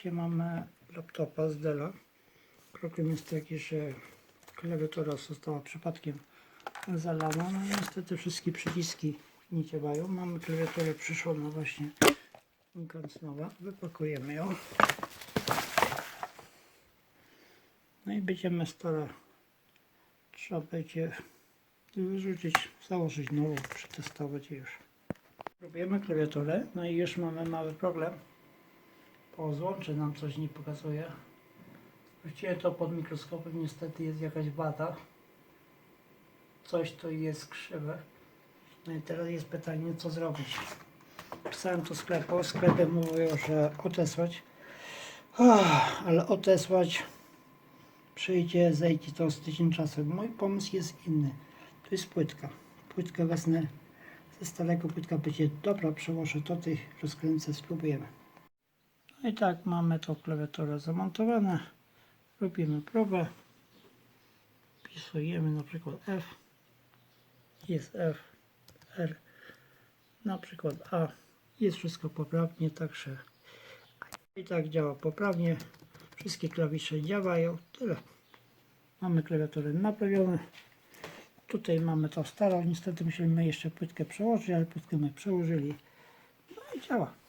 Dzisiaj mamy laptopa z Della. Problem jest taki, że klawiatura została przypadkiem zalana. No niestety wszystkie przyciski nie działają. Mamy klawiaturę przyszłą na właśnie Nikon nowa. Wypakujemy ją. No i będziemy stara. Trzeba będzie wyrzucić, założyć nową, przetestować już. Próbujemy klawiaturę, no i już mamy mały problem. Po złączy nam coś nie pokazuje. Wróciłem to pod mikroskopem, niestety jest jakaś wada. Coś to jest krzywe. No i teraz jest pytanie, co zrobić. Pisałem to sklepu, sklepy mówią, że odesłać. Ah, ale odesłać przyjdzie, zejdzie to z tydzień czasu. Mój pomysł jest inny. To jest płytka. Płytkę wezmę ze starego, płytka będzie dobra, przełożę do tych, rozkręcę, spróbujemy. I tak, mamy tą klawiaturę zamontowane. Robimy próbę. Wpisujemy na przykład F. Jest F, R, na przykład A. Jest wszystko poprawnie, także i tak działa poprawnie. Wszystkie klawisze działają. Tyle. Mamy klawiaturę naprawioną. Tutaj mamy to starą. Niestety musimy jeszcze płytkę przełożyć, ale płytkę my przełożyli. No i działa.